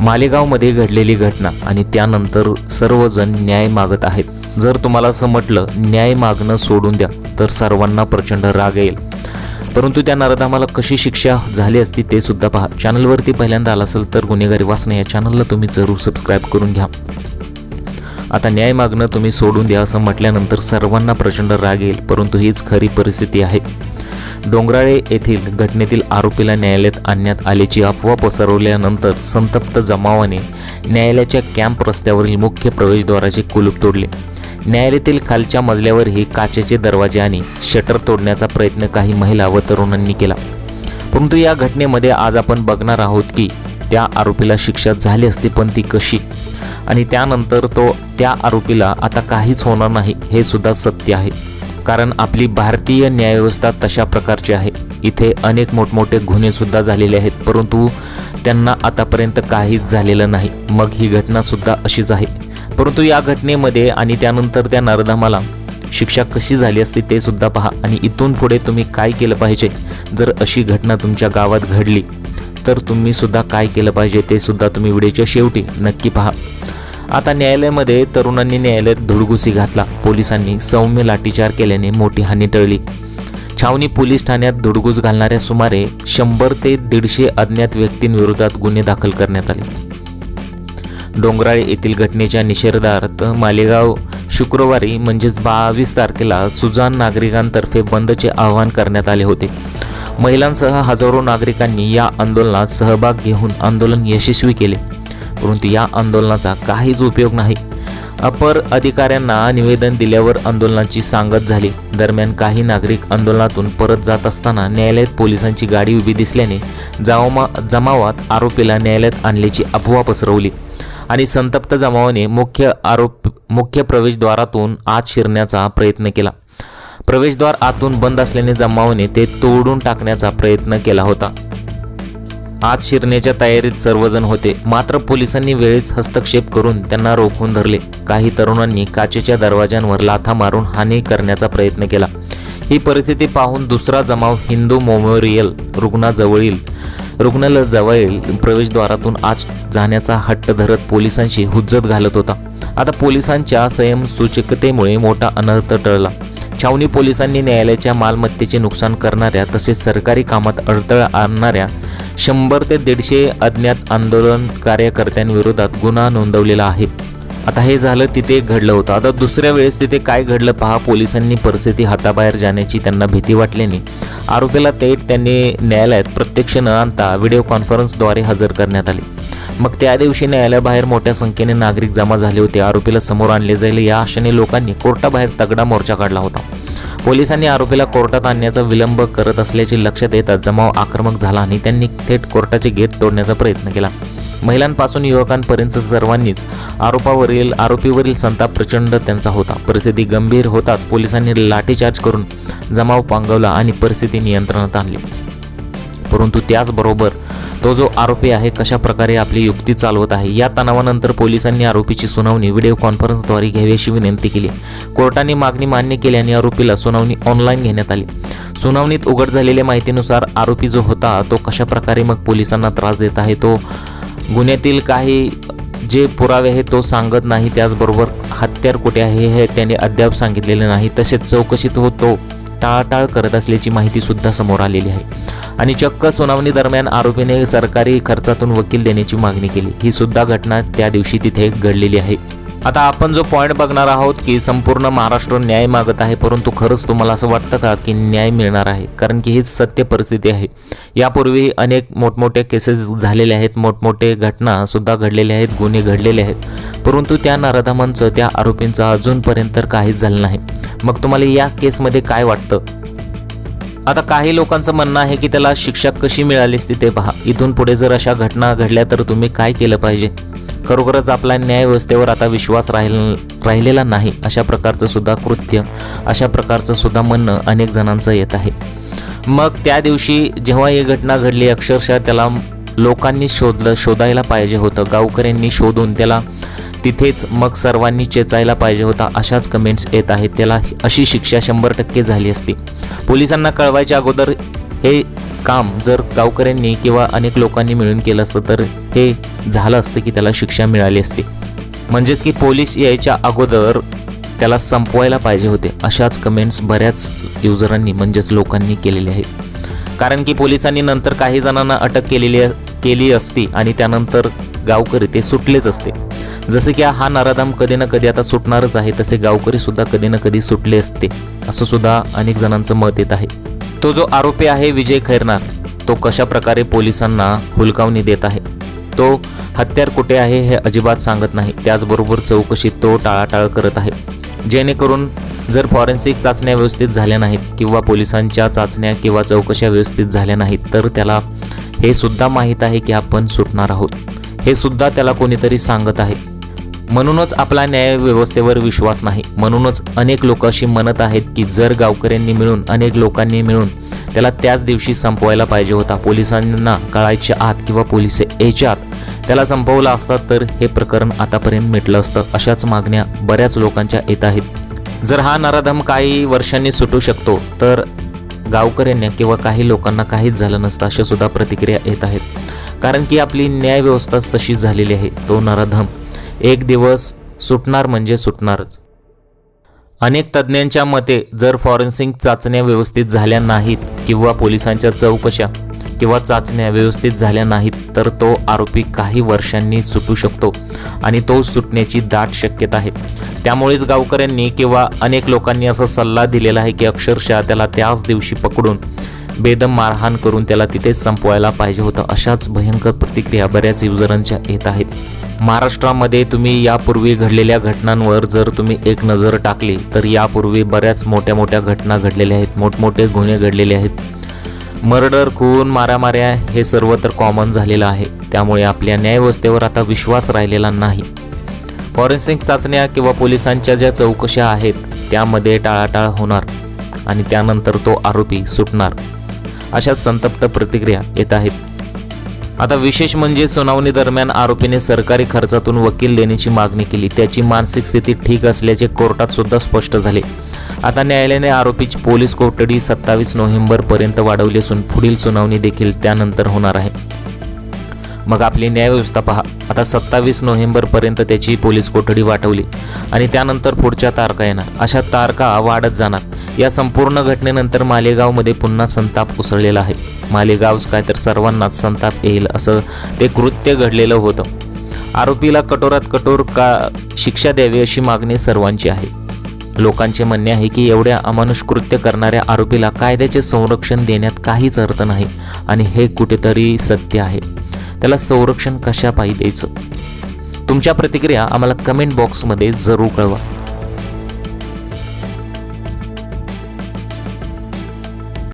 मालेगावमध्ये घडलेली घटना आणि त्यानंतर सर्वजण न्याय मागत आहेत. जर तुम्हाला असं म्हटलं न्याय मागणं सोडून द्या तर सर्वांना प्रचंड राग येईल. परंतु त्या नरधामाला कशी शिक्षा झाली असती ते सुद्धा पहा. चॅनलवरती पहिल्यांदा आला असेल तर गुन्हेगारी वाचणे या चॅनलला तुम्ही जरूर सबस्क्राईब करून घ्या. आता न्याय मागणं तुम्ही सोडून द्या असं म्हटल्यानंतर सर्वांना प्रचंड राग येईल परंतु हीच खरी परिस्थिती आहे. डोंगराळे येथील घटनेतील आरोपीला न्यायालयात आणण्यात आल्याची अफवा पसरवल्यानंतर संतप्त जमावाने न्यायालयाच्या कॅम्प रस्त्यावरील मुख्य प्रवेशद्वाराचे कुलूप तोडले. न्यायालयातील खालच्या मजल्यावरही काचेचे दरवाजे आणि शटर तोडण्याचा प्रयत्न काही महिला व तरुणांनी केला. परंतु या घटनेमध्ये आज आपण बघणार आहोत की त्या आरोपीला शिक्षा झाली असती पण ती कशी? आणि त्यानंतर तो त्या आरोपीला आता काहीच होणार नाही हे सुद्धा सत्य आहे. कारण आपली भारतीय न्यायव्यवस्था तशा प्रकारची आहे. इथे अनेक मोठमोठे गुन्हेसुद्धा झालेले आहेत परंतु त्यांना आतापर्यंत काहीच झालेलं नाही. मग ही घटनासुद्धा अशीच आहे. परंतु या घटनेमध्ये आणि त्यानंतर त्या नरधामाला शिक्षा कशी झाली असती ते सुद्धा पहा आणि इथून पुढे तुम्ही काय केलं पाहिजे? जर अशी घटना तुमच्या गावात घडली तर तुम्ही सुद्धा काय केलं पाहिजे ते सुद्धा तुम्ही व्हिडिओच्या शेवटी नक्की पहा. आता न्यायालयामध्ये तरुणांनी न्यायालयात धुडगुसी घातला. पोलिसांनी सौम्य लाठीचार केल्याने मोठी हानी टळली. छावणी पोलीस ठाण्यात धुडगूस घालणाऱ्या सुमारे शंभर ते दीडशे अज्ञात व्यक्तींविरोधात गुन्हे दाखल करण्यात आले. डोंगराळे येथील घटनेच्या निषेधार्थ मालेगाव शुक्रवारी म्हणजेच बावीस तारखेला सुजान नागरिकांतर्फे बंदचे आवाहन करण्यात आले होते. महिलांसह हजारो नागरिकांनी या आंदोलनात सहभाग घेऊन आंदोलन यशस्वी केले. परंतु या आंदोलनाचा काहीच उपयोग नाही. अपर अधिकाऱ्यांना निवेदन दिल्यावर आंदोलनाची सांगत झाली. दरम्यान काही नागरिक आंदोलनातून परत जात असताना न्यायालयात पोलिसांची गाडी उभी दिसल्याने जमा जमावात आरोपीला न्यायालयात आणल्याची अफवा पसरवली. आणि संतप्त जमावाने मुख्य आरोप मुख्य प्रवेशद्वारातून आत शिरण्याचा प्रयत्न केला. प्रवेशद्वार आतून बंद असल्याने जमावाने ते तोडून टाकण्याचा प्रयत्न केला होता. आत शिरण्याच्या तयारीत सर्वजण होते. मात्र पोलिसांनी वेळीच हस्तक्षेप करून त्यांना रोखून धरले. काही तरुणांनी काचेच्या दरवाज्यांवर लाथा मारून हानी करण्याचा प्रयत्न केला. ही परिस्थिती पाहून दुसरा जमाव हिंदू मेमोरियल रुग्णाजवळील रुग्णालयाजवळील प्रवेशद्वारातून आज जाण्याचा हट्ट धरत पोलिसांशी हुज्जत घालत होता. आता पोलिसांच्या संयमसूचकतेमुळे मोठा अनर्थ टळला. छावणी पोलिसांनी न्यायालयाच्या मालमत्तेचे नुकसान करणाऱ्या तसेच सरकारी कामात अडथळा आणणाऱ्या शंभर ते दीडशे अज्ञात आंदोलन कार्यकर्त्यांविरोधात गुन्हा नोंदवलेला आहे. आता हे झालं तिथे घडलं होतं. आता दुसऱ्या वेळेस तिथे काय घडलं पहा पोलिसांनी परिस्थिती हाताबाहेर जाण्याची त्यांना भीती वाटल्याने. आरोपीला थेट त्यांनी न्यायालयात प्रत्यक्ष न आणता व्हिडिओ कॉन्फरन्सद्वारे हजर करण्यात आले. मग त्या दिवशी न्यायालयाबाहेर मोठ्या संख्येने नागरिक जमा झाले होते. आरोपीला समोर आणले जाईल या आशेने लोकांनी कोर्टाबाहेर तगडा मोर्चा काढला होता. पोलिसांनी आरोपीला कोर्टात आणण्याचा विलंब करत असल्याचे लक्षात येताच जमाव आक्रमक झाला आणि त्यांनी थेट कोर्टाचे गेट तोडण्याचा प्रयत्न केला. महिलांपासून युवकांपर्यंत सर्वांनीच आरोपावरील आरोपीवरील संताप प्रचंड त्यांचा होता. परिस्थिती गंभीर होताच पोलिसांनी लाठीचार्ज करून जमाव पांगवला आणि परिस्थिती नियंत्रणात आणली. परंतु त्याचबरोबर तो जो आरोपी आहे कशा प्रकारे आपली युक्ती चालवत आहे या तणावानंतर पोलिसांनी आरोपीची सुनावणी व्हिडिओ कॉन्फरन्सद्वारे घ्यावी अशी विनंती केली. कोर्टाने मागणी मान्य केल्याने आरोपीला सुनावणी ऑनलाईन घेण्यात आली. सुनावणीत उघड झालेल्या माहितीनुसार आरोपी जो होता तो कशा प्रकारे मग पोलिसांना त्रास देत आहे तो गुन्ह्यातील काही जे पुरावे आहेत तो सांगत नाही. त्याचबरोबर हत्यार कुठे आहे हे त्याने अद्याप सांगितलेले नाही. तसेच चौकशीत होतो टाळाटाळ करत असल्याची माहिती सुद्धा समोर आलेली आहे. आणि चक्क सुनावणी दरम्यान आरोपीने सरकारी खर्चातून वकील देण्याची मागणी केली. ही सुद्धा घटना त्या दिवशी तिथे घडलेली आहे. आता आपण जो पॉईंट बघणार आहोत की संपूर्ण महाराष्ट्र न्याय मागत आहे परंतु खरंच तुम्हाला असं वाटतं का की न्याय मिळणार आहे? कारण की हीच सत्य परिस्थिती आहे. यापूर्वी अनेक मोठमोठे केसेस झालेले आहेत मोठमोठे घटना सुद्धा घडलेल्या आहेत गुन्हे घडलेले आहेत. परंतु त्या नराधमांचं त्या आरोपींचं अजूनपर्यंत तर काहीच झालं नाही. मग तुम्हाला या केसमध्ये काय वाटतं? आता काही लोकांचं म्हणणं आहे की त्याला शिक्षा कशी मिळाली असती ते पहा. इथून पुढे जर अशा घटना घडल्या तर तुम्ही काय केलं पाहिजे? खरोखरच आपल्या न्यायव्यवस्थेवर आता विश्वास राहिल राहिलेला नाही अशा प्रकारचं सुद्धा कृत्य अशा प्रकारचं सुद्धा म्हणणं अनेक जणांचं येत आहे. मग त्या दिवशी जेव्हा ही घटना घडली अक्षरशः त्याला लोकांनी शोधलं शोधायला पाहिजे होतं. गावकऱ्यांनी शोधून त्याला तिथेच मग सर्वांनी चेचायला पाहिजे होता. अशाच कमेंट्स येत आहेत. त्याला अशी शिक्षा शंभर टक्के झाली असती. पोलिसांना कळवायच्या अगोदर हे काम जर गावकऱ्यांनी किंवा अनेक लोकांनी मिळून केलं असतं तर हे झालं असतं की त्याला शिक्षा मिळाली असती. म्हणजेच की पोलीस यायच्या अगोदर त्याला संपवायला पाहिजे होते. अशाच कमेंट्स बऱ्याच युजरांनी म्हणजेच लोकांनी केलेले आहेत. कारण की पोलिसांनी नंतर काही जणांना अटक केलेली केली असती आणि त्यानंतर गावकरी ते सुटलेच असते. जसं की हा नराधाम कधी ना कधी आता सुटणारच आहे तसे गावकरी सुद्धा कधी ना कधी सुटले असते असं सुद्धा अनेक जणांचं मत येत आहे. तो जो आरोपी आहे विजय खैरनार तो कशा प्रकारे पोलिसांना हुलकावणी देत आहे? तो हत्यार कुठे आहे हे अजिबात सांगत नाही त्याचबरोबर चौकशी तो टाळाटाळ करत आहे. जेणेकरून जर फॉरेन्सिक चाचण्या व्यवस्थित झाल्या नाहीत किंवा पोलिसांच्या चाचण्या किंवा चौकशा व्यवस्थित झाल्या नाहीत तर त्याला हे सुद्धा माहीत आहे की आपण सुटणार आहोत. हे सुद्धा त्याला कोणीतरी सांगत आहे. म्हणूनच आपला न्याय व्यवस्थेवर विश्वास नाही. म्हणूनच अनेक लोक अशी म्हणत आहेत की जर गावकऱ्यांनी मिळून अनेक लोकांनी मिळून त्याला त्याच दिवशी संपवायला पाहिजे होता. पोलिसांना कळायच्या आत किंवा पोलीस याच्या आत त्याला संपवला असता तर हे प्रकरण आतापर्यंत मिटलं असतं. अशाच मागण्या बऱ्याच लोकांच्या येत आहेत. जर हा नराधम काही वर्षांनी सुटू शकतो तर गावकऱ्यांना किंवा काही लोकांना काहीच झालं नसतं अशा सुद्धा प्रतिक्रिया येत आहेत. कारण की आपली न्यायव्यवस्थाच तशीच झालेली आहे. तो नराधम एक दिवस सुटणार म्हणजे सुटणारच. अनेक तज्ज्ञांच्या मते जर फॉरेन्सिक चाचण्या व्यवस्थित झाल्या नाहीत किंवा पोलिसांच्या चौकशा किंवा चाचण्या व्यवस्थित झाल्या नाहीत तर तो आरोपी काही वर्षांनी सुटू शकतो आणि तो सुटण्याची दाट शक्यता आहे. त्यामुळेच गावकऱ्यांनी किंवा अनेक लोकांनी असा सल्ला दिलेला आहे की अक्षरशः त्याला त्याच दिवशी पकडून बेदम मारहाण करून त्याला तिथेच संपवायला पाहिजे होतं. अशाच भयंकर प्रतिक्रिया बऱ्याच युजरांच्या येत आहेत. महाराष्ट्रामध्ये तुम्ही यापूर्वी घडलेल्या घटनांवर जर तुम्ही एक नजर टाकली तर यापूर्वी बऱ्याच मोठ्या मोठ्या घटना घडलेल्या आहेत मोठमोठे गुन्हे घडलेले आहेत. मर्डर खून मारामाऱ्या हे सर्व तर कॉमन झालेलं आहे. त्यामुळे आपल्या न्यायव्यवस्थेवर आता विश्वास राहिलेला नाही. फॉरेन्सिक चाचण्या किंवा पोलिसांच्या ज्या चौकशा आहेत त्यामध्ये टाळाटाळ होणार आणि त्यानंतर तो आरोपी सुटणार. अशा संतप्त प्रतिक्रिया येत आहेत. आता विशेष म्हणजे सुनावणी दरम्यान आरोपीने सरकारी खर्चातून वकील देण्याची मागणी केली. त्याची मानसिक स्थिती ठीक असल्याचे कोर्टात सुद्धा स्पष्ट झाले. आता न्यायालयाने आरोपीची पोलीस कोठडी सत्तावीस नोव्हेंबरपर्यंत वाढवली असून पुढील सुनावणी देखील त्यानंतर होणार आहे. मग आपली न्यायव्यवस्था पहा. आता सत्तावीस नोव्हेंबरपर्यंत त्याची पोलीस कोठडी वाटवली. आणि त्यानंतर पुढच्या तारखा येणार. अशा तारखा वाढत जाणार. या संपूर्ण घटनेनंतर मालेगावमध्ये पुन्हा संताप उसळलेला आहे. मालेगावच काय तर सर्वांनाच संताप येईल असं ते कृत्य घडलेलं होतं. आरोपीला कठोरात कठोर का शिक्षा द्यावी अशी मागणी सर्वांची आहे. लोकांचे म्हणणे आहे की एवढ्या अमानुष कृत्य करणाऱ्या आरोपीला कायद्याचे संरक्षण देण्यात काहीच अर्थ नाही. आणि हे कुठेतरी सत्य आहे. त्याला संरक्षण कशा पाहिजे द्यायचं? तुमच्या प्रतिक्रिया आम्हाला कमेंट बॉक्समध्ये जरूर कळवा.